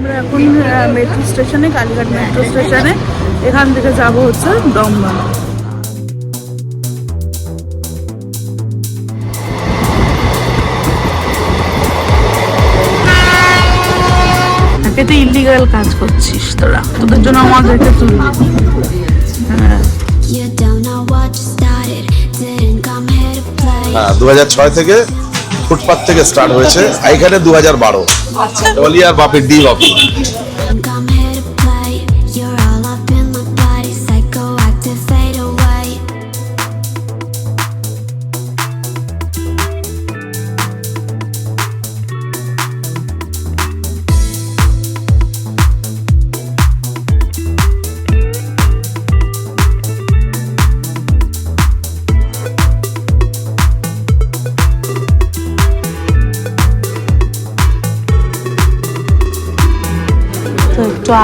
আমরা এখন মেট্রো স্টেশনে কালীঘাট মেট্রো স্টেশনে এখান থেকে যাব হচ্ছে দমদম। এতে ইলিগাল কাজ করছিস তোরা। তোদের জন্য আমাদেরকে তুলবি। হ্যাঁ. হ্যাঁ দুহাজার ছয় থেকে ফুটপাথ থেকে স্টার্ট হয়েছে। এখানে দু হাজার বারো। দলিয়ার বাপের ডি বাপি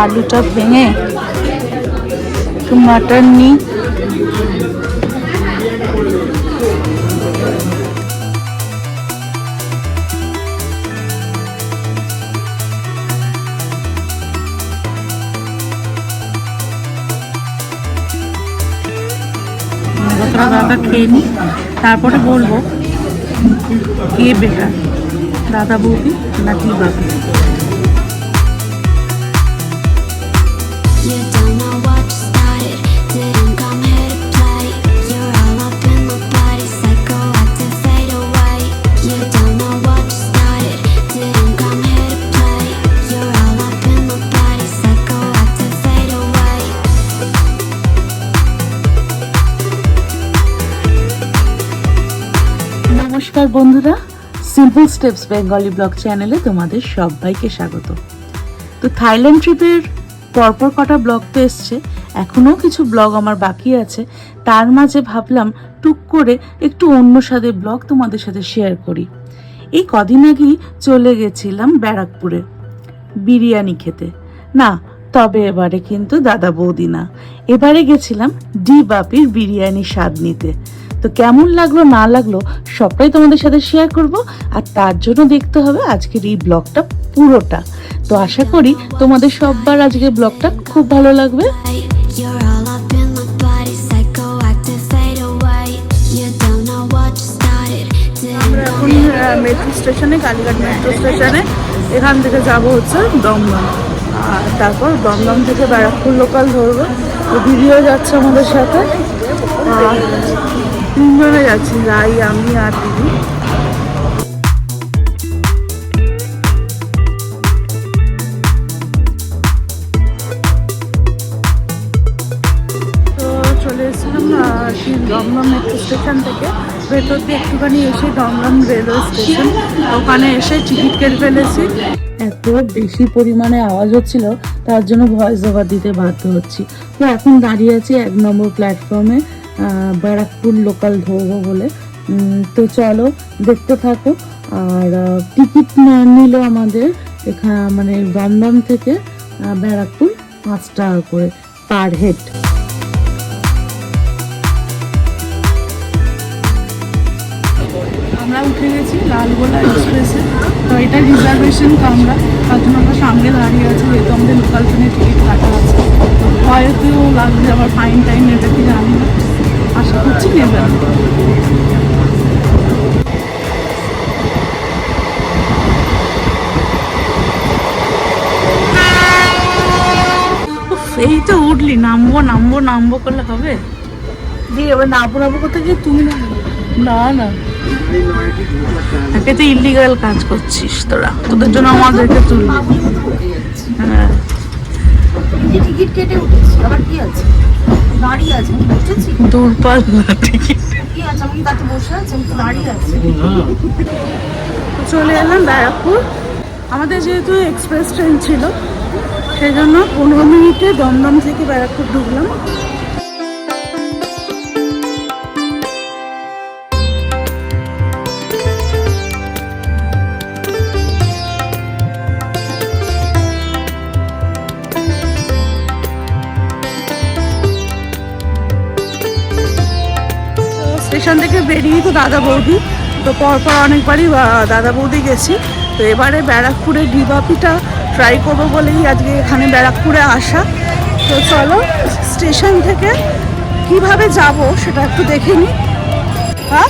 আলুটা ভেঙে একটু মাটন নিই। দাদা খেয়ে নিই। তারপরে বলব, কে বেটার দাদা বৌদি নাকি বাবু? বন্ধুরা সিম্পল স্টেপস বেঙ্গলি ব্লগ চ্যানেলে তোমাদের সবাইকে স্বাগত। তো থাইল্যান্ড ট্রিপের পরপর কটা ব্লগ তো এসছে, এখনও কিছু ব্লগ আমার বাকি আছে। তার মাঝে ভাবলাম টুক করে একটু অন্য স্বাদের ব্লগ তোমাদের সাথে শেয়ার করি। এই কদিন আগেই চলে গেছিলাম ব্যারাকপুরে বিরিয়ানি খেতে। না, তবে এবারে কিন্তু দাদা বৌদি না। এবারে গেছিলাম ডি বাপির বিরিয়ানি স্বাদ নিতে। তো কেমন লাগল না লাগল সবটাই তোমাদের সাথে শেয়ার করব। আর তার জন্য দেখতে হবে আজকের এই ব্লগটা পুরোটা। তো আশা করি তোমাদের সববার আজকের ব্লগটা খুব ভালো লাগবে। এখন মেট্রো স্টেশনে কালীঘাট মেট্রো স্টেশনে এখান থেকে যাব হচ্ছে দমদম। আর তারপর দমদম থেকে ব্যারাকপুর লোকাল ধরবো। তো দিদিও যাচ্ছে আমাদের সাথে। আর তিনজনে যাচ্ছি রাই আমি আর দিদি চলে এসেছিলাম দমদম মেট্রো স্টেশন থেকে। ভেতর দিয়ে একটুখানি এসে দমদম রেলওয়ে স্টেশন ওখানে এসে টিকিট কেটে ফেলেছি। এত বেশি পরিমাণে আওয়াজ হচ্ছিল, তার জন্য ভয়েস ওভার দিতে বাধ্য হচ্ছি। তো এখন দাঁড়িয়ে আছি এক নম্বর প্ল্যাটফর্মে ব্যারাকপুর লোকাল ধরবো বলে। তো চলো, দেখতে থাকো। আর টিকিট নিল আমাদের এখানে মানে দমদম থেকে ব্যারাকপুর পাঁচ টাকা করে পার হেড আমরা উঠে গেছি লালগোলা এক্সপ্রেসে। তো এটা রিজার্ভেশন কামরা। তার জন্য আমরা সামনে দাঁড়িয়ে আছি, যেহেতু আমাদের লোকাল ট্রেনের টিকিট কাটা আছে। হয়তো লাগবে, আবার ফাইন টাইম নেবে কি জানি না। আশা করছি নেবে না উফ, এই তো উঠলি নামবো নামবো নামবো করলে হবে? দিয়ে এবার নামবো নামবো করতে গিয়ে তুমি না না না। একে তো ইলিগাল কাজ করছিস তোরা। তোদের জন্য আমাদেরকে তুলবি। হ্যাঁ। টিকিট কেটে উঠেছি আবার কি আছে? দাঁড়িয়ে আছে আমি বসেছি দূরপাল না টিকিট কি আছে? আমি কি তাতে বসে আছি? আমি দাঁড়িয়ে আছি। চলে এলাম ব্যারাকপুর। আমাদের যেহেতু এক্সপ্রেস ট্রেন ছিল সেই জন্য পনেরো মিনিটে দমদম থেকে ব্যারাকপুর ঢুকলাম। স্টেশন থেকে বেরিয়ে তো দাদা বৌদি তো পরপর অনেকবারই দাদা বৌদি গেছি। তো এবারে ব্যারাকপুরের ডিবাপিটা ট্রাই করব বলেই আজকে এখানে ব্যারাকপুরে আসা। তো চলো স্টেশন থেকে কীভাবে যাব সেটা একটু দেখে নিই হ্যাঁ?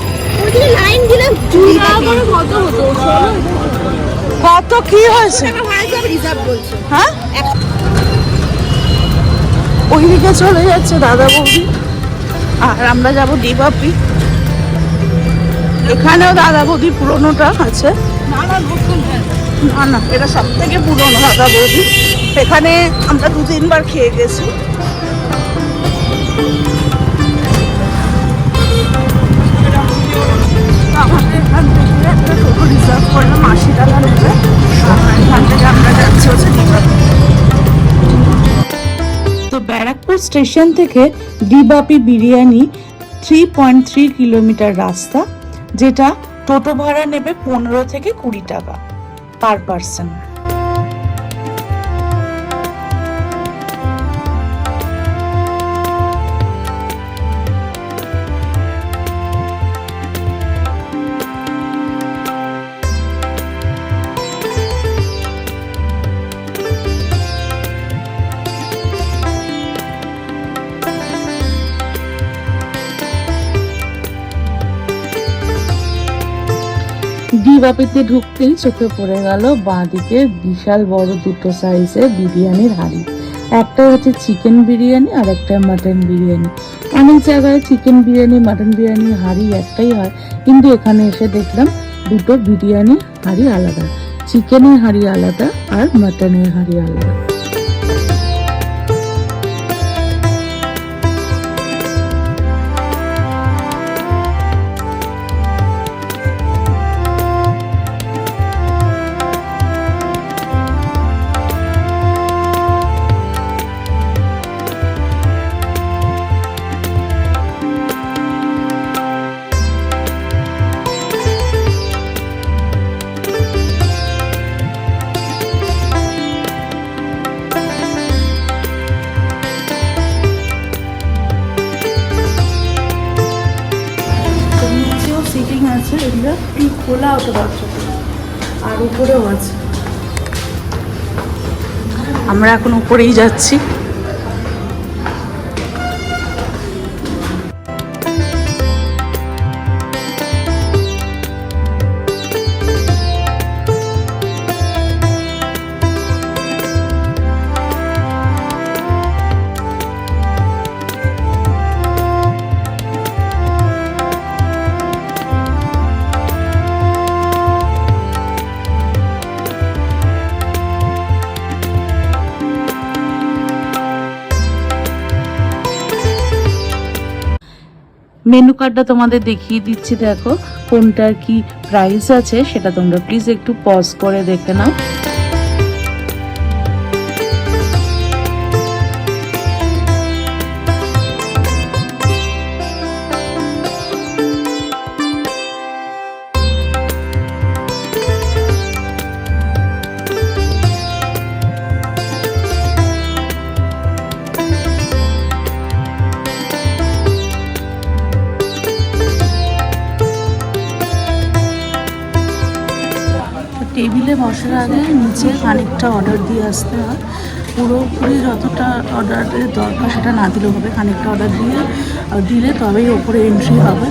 লাইন কত কি হয়েছে? হ্যাঁ? ওইদিকে চলে যাচ্ছে দাদা বৌদি। আর আমরা যাব ডিবাপি। এখানেও দাদা বৌদি পুরোনোটা আছে। না না এটা সব থেকে পুরোনো দাদা বৌদি। এখানে আমরা দু তিনবার খেয়ে গেছি। আমাদের এখান থেকে একটা টোটো রিজার্ভ করলাম আশি টাকা নেবে এখান থেকে আমরা যাচ্ছি হচ্ছে তো ব্যারাকপুর স্টেশন থেকে ডিবাপি biryani three point three kilometre রাস্তা। যেটা টোটো ভাড়া নেবে পনেরো থেকে কুড়ি টাকা পার পার্সন ডিবাপিতে ঢুকতেই চোখে পড়ে গেল বাঁদিকে বিশাল বড় দুটো সাইজের বিরিয়ানির হাঁড়ি। একটা হচ্ছে চিকেন বিরিয়ানি আর একটা মাটন বিরিয়ানি। অনেক জায়গায় চিকেন বিরিয়ানি মাটন বিরিয়ানি হাঁড়ি একটাই হয়। কিন্তু এখানে এসে দেখলাম দুটো বিরিয়ানি হাঁড়ি আলাদা। চিকেনের হাঁড়ি আলাদা আর মাটনের হাঁড়ি আলাদা। আছে এগুলো খোলা হতে পারছে আর উপরেও আছে। আমরা এখন উপরেই যাচ্ছি। মেনু কার্ডটা তোমাদের দেখিয়ে দিচ্ছি, দেখো। কোনটার কি প্রাইস আছে সেটা তোমরা প্লিজ একটু পজ করে দেখে নাও। টেবিলে বসার আগে নিচে খানিকটা অর্ডার দিয়ে আসতে হয়। পুরোপুরি যতটা অর্ডারের দরকার সেটা না দিলেও হবে, খানিকটা অর্ডার দিয়ে দিলে তবেই ওপরে এন্ট্রি হবে।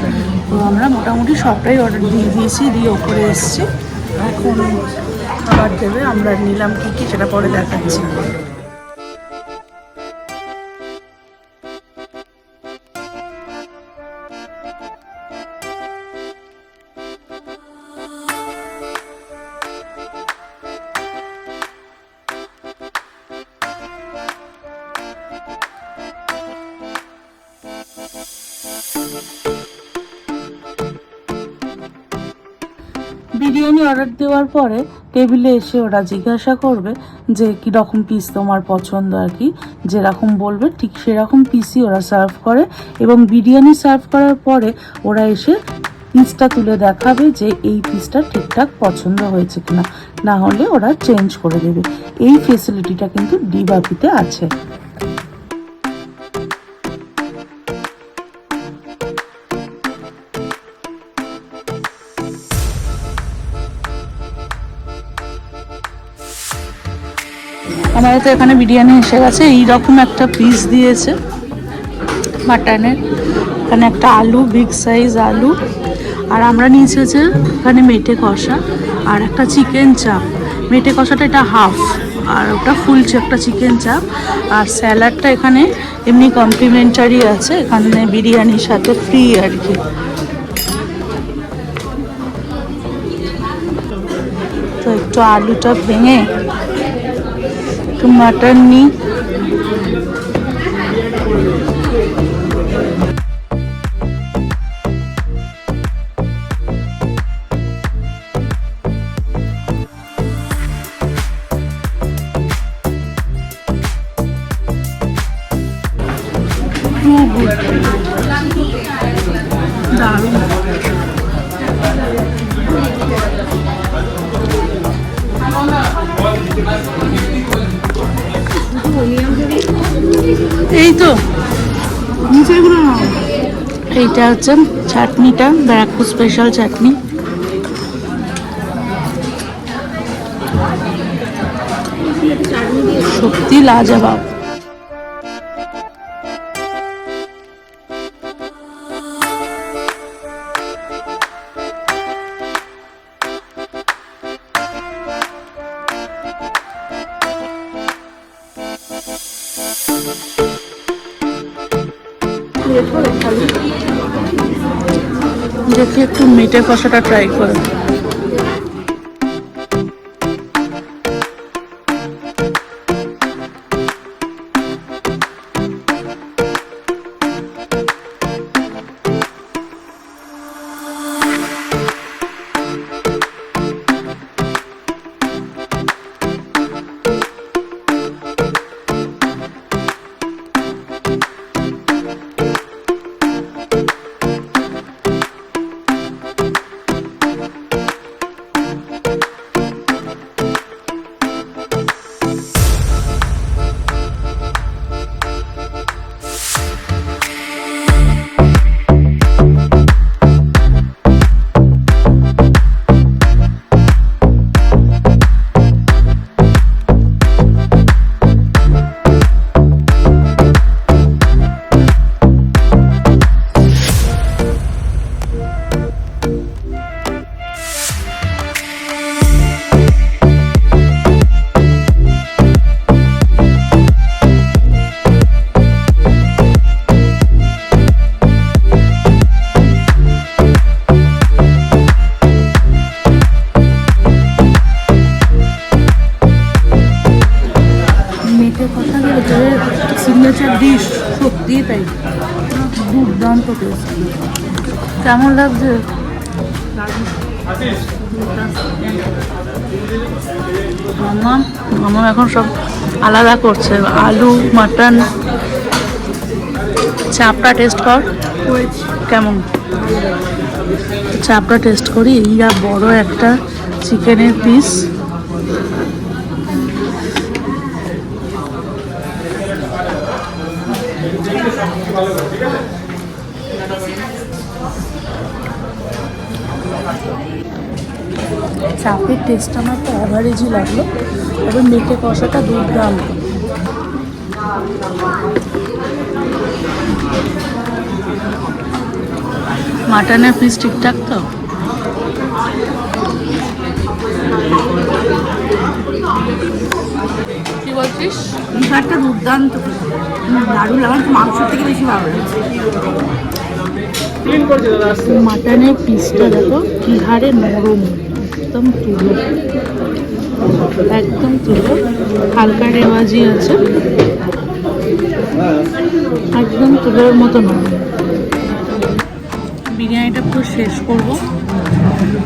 তো আমরা মোটামুটি সবটাই অর্ডার দিয়ে দিয়েছি, দিয়ে ওপরে এসছি। এখন খাবার দেবে, আমরা নিলাম কী কী সেটা পরে দেখাচ্ছি। বিরিয়ানি অর্ডার দেওয়ার পরে টেবিলে এসে ওরা জিজ্ঞাসা করবে যে কি রকম পিস তোমার পছন্দ আর কি? যেরকম বলবে, ঠিক সেরকম পিসই ওরা সার্ভ করে এবং বিরিয়ানি সার্ভ করার পরে ওরা এসে পিসটা তুলে দেখাবে যে, এই পিসটা ঠিকঠাক পছন্দ হয়েছে কিনা। না হলে ওরা চেঞ্জ করে দেবে। এই ফেসিলিটিটা কিন্তু ডিবাপিতে আছে। আমাদের তো এখানে বিরিয়ানি এসে গেছে, এইরকম একটা পিস দিয়েছে মাটনের এখানে একটা আলু বিগ সাইজ আলু। আর আমরা নিয়েছি হচ্ছে এখানে মেটে কষা আর একটা চিকেন চাপ মেটে কষাটা এটা হাফ আর ওটা ফুল একটা চিকেন চাপ আর স্যালাডটা এখানে এমনি কমপ্লিমেন্টারি আছে, এখানে বিরিয়ানির সাথে ফ্রি আর কি। তো একটু আলুটা ভেঙে মাটন নিই এই তো। এইটা হচ্ছে চাটনিটা ব্যারাকপুর স্পেশাল চাটনি। সত্যি লাজবাব। মেটে কষাটা ট্রাই করে। কেমন লাগছে? মামা এখন সব আলাদা করছে। আলু, মাটন। চাপটা টেস্ট কর। কেমন? চাপটা টেস্ট করি। এইরা বড় একটা চিকেনের পিস চাপের টেস্ট আমার তো অ্যাভারেজই লাগল। তবে মেটে কষাটা দুর্দান্ত মাটনের পিস ঠিকঠাক তো? কি বলছিস? বিহারটা দুর্দান্ত। দারুণ আমার তো মাংসের থেকে বেশি ভালো লাগছে। মাটনের পিসটা দেখো কি হারে নরম। একদম তুলো। একদম তুলো। হালকা রেওয়াজি আছে। একদম তুলোর মতো নয়। বিরিয়ানিটা পুরো শেষ করব।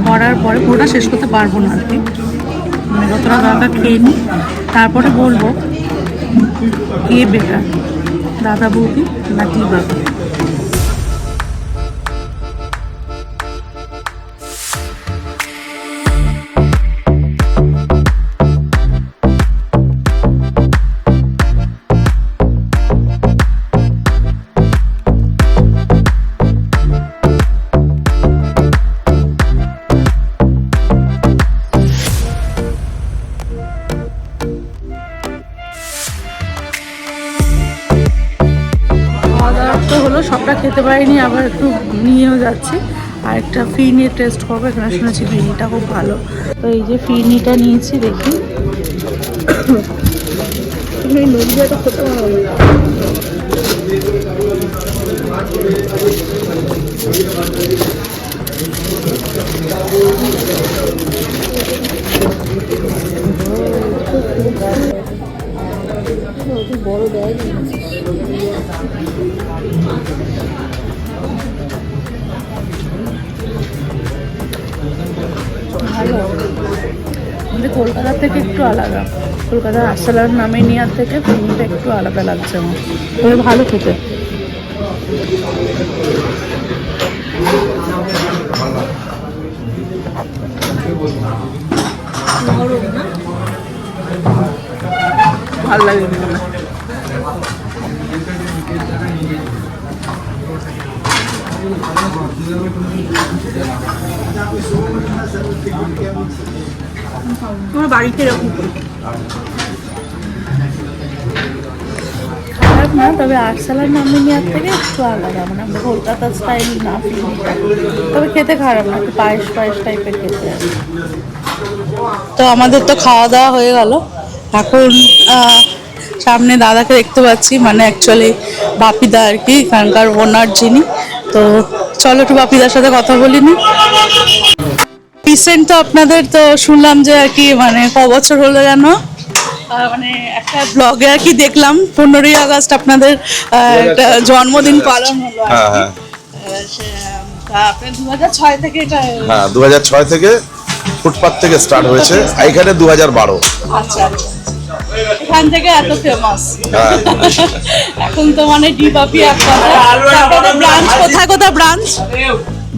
করার পরে পুরোটা শেষ করতে পারব না আর কি। মানে যতটা দরকার খেয়ে নিই তারপরে বলব কে বেটার দাদা বৌদি না কি বাবা? খেতে পারিনি, আবার একটু নিয়েও যাচ্ছি। আর একটা ফিরনি টেস্ট করব, এখানে শুনেছি ফিরনিটা খুব ভালো। তো এই যে ফিরনিটা নিয়েছি, দেখি। নদীটা খেতে ভালো ভালো। আমাদের থেকে একটু আলাদা। কলকাতার আরসালান নামে নেওয়ার থেকে ফিরনিটা একটু আলাদা লাগছে আমার। ভালো খেতে। ভালো লাগে তোমার বাড়িতে এরকম খারাপ না তবে আরসালান নামে নেওয়ার থেকে একটু আলাদা। মানে আমরা স্টাইল না তবে খেতে খারাপ না একটু পায়েস পায়েস টাইপের খেতে তো আমাদের তো খাওয়া দাওয়া হয়ে গেল। এখন সামনে দাদাকে দেখতে পাচ্ছি মানে অ্যাকচুয়ালি বাপিদা আর কি এখানকার ওনার যিনি। তো চলো একটু বাপিদার সাথে কথা বলিনি রিসেন্ট তো আপনাদের তো শুনলাম যে আর কি মানে ক বছর হলো যেন মানে একটা ব্লগে আর কি দেখলাম পনেরোই আগস্ট আপনাদের একটা জন্মদিন পালন হলো হ্যাঁ। হ্যাঁ। আপনার দু হাজার ছয় থেকে এটা হ্যাঁ দু ছয় থেকে ফুটপাত থেকে স্টার্ট হয়েছে। এইখানে দু হাজার বারো। আচ্ছা আচ্ছা। এখান থেকে এত ফেমাস হ্যাঁ। এখন তো মানে ডিবাপি এক কথা। তারপরে ব্রাঞ্চ কোথায় কোথায় branch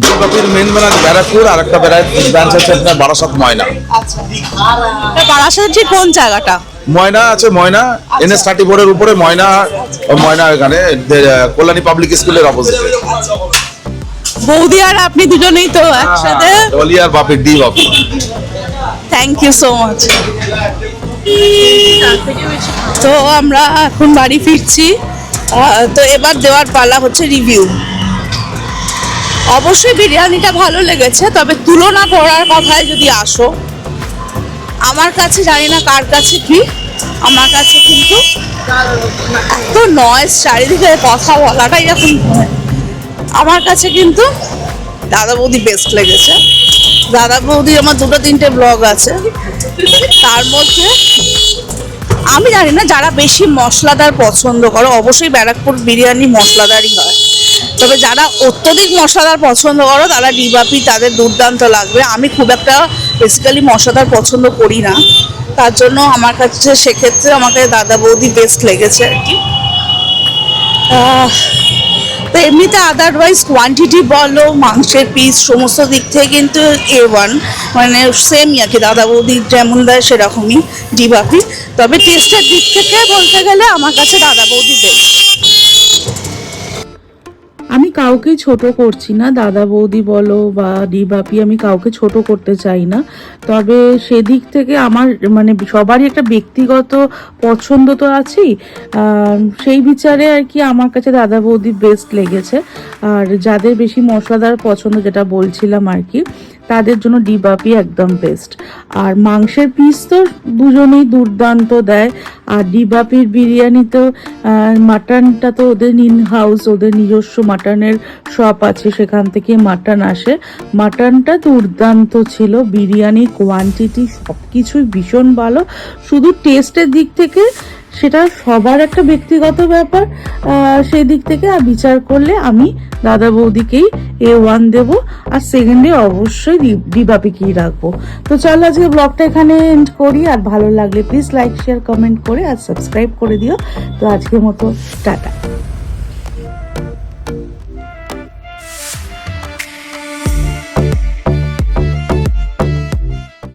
Durgapur main branch Barrackpore আর একটা ব্রাঞ্চ আছে আপনার বারাসাত ময়না। আচ্ছা। বারাসাত কোন জায়গাটা? ময়না আছে ময়না। এনএস থার্টি ফোরের উপরে ময়না ময়না এখানে কল্যাণী পাবলিক স্কুলের অপোজিটে বৌদি আর আপনি দুজনেই তো একসাথে। ডলিয়ার বাপের D Bapi thank you so much তো আমরা এখন বাড়ি ফিরছি। তো এবার দেওয়ার পালা হচ্ছে রিভিউ অবশ্যই বিরিয়ানিটা ভালো লেগেছে তবে তুলনা করার কথায় যদি আসো আমার কাছে জানি না কার কাছে কি আমার কাছে কিন্তু এত নয়েস চারিদিকে কথা বলাটাই এখন আমার কাছে কিন্তু দাদা বৌদি বেস্ট লেগেছে। দাদা বৌদি আমার দুটো তিনটে ব্লগ আছে। তার মধ্যে আমি জানি না যারা বেশি মশলাদার পছন্দ করো, অবশ্যই ব্যারাকপুর বিরিয়ানি মশলাদারই হয়। তবে যারা অত্যধিক মশলাদার পছন্দ করো, তারা ডিবাপি, তাদের দুর্দান্ত লাগবে। আমি খুব একটা বেসিক্যালি মশলাদার পছন্দ করি না। তার জন্য আমার কাছে সেক্ষেত্রে আমাকে দাদা বৌদি বেস্ট লেগেছে আর কি। তো এমনিতে আদারওয়াইজ কোয়ান্টিটি বলো, মাংসের পিস সমস্ত দিক থেকে কিন্তু এ ওয়ান মানে সেমই আর কি। দাদা বৌদি যেমন দেয় সেরকমই, ডিবাপি। তবে টেস্টের দিক থেকে বলতে গেলে আমার কাছে দাদা বৌদি বেস্ট আমি কাউকে ছোট করছি না, দাদা বৌদি বলো বা ডিবাপি আমি কাউকে ছোট করতে চাই না। তবে সেদিক থেকে আমার মানে সবারই একটা ব্যক্তিগত পছন্দ তো আছেই। সেই বিচারে আর কি আমার কাছে দাদা বৌদি বেস্ট লেগেছে। আর যাদের বেশি মশলাদার পছন্দ, যেটা বলছিলাম আর কি তাদের জন্য ডিবাপি একদম বেস্ট আর মাংসের পিস তো দুজনেই দুর্দান্ত দেয়। আর ডিবাপির বিরিয়ানি তো মাটনটা তো ওদের ইন হাউস ওদের নিজস্ব মাটনের শপ আছে, সেখান থেকে মাটন আসে। মাটনটা দুর্দান্ত ছিল বিরিয়ানির কোয়ান্টিটি সব কিছুই ভীষণ ভালো। শুধু টেস্টের দিক থেকে সেটা সবার একটা ব্যক্তিগত ব্যাপার। সেই দিক থেকে আর বিচার করলে আমি দাদা বৌদিকেই এ ওয়ান দেবো, আর সেকেন্ডে অবশ্যই ডিবাপিকেই রাখব। তো চল আজকে ব্লগটা এখানে এন্ড করি, আর ভালো লাগলে প্লিজ লাইক শেয়ার কমেন্ট করে, আর সাবস্ক্রাইব করে দিও। তো আজকের মতো, টাটা।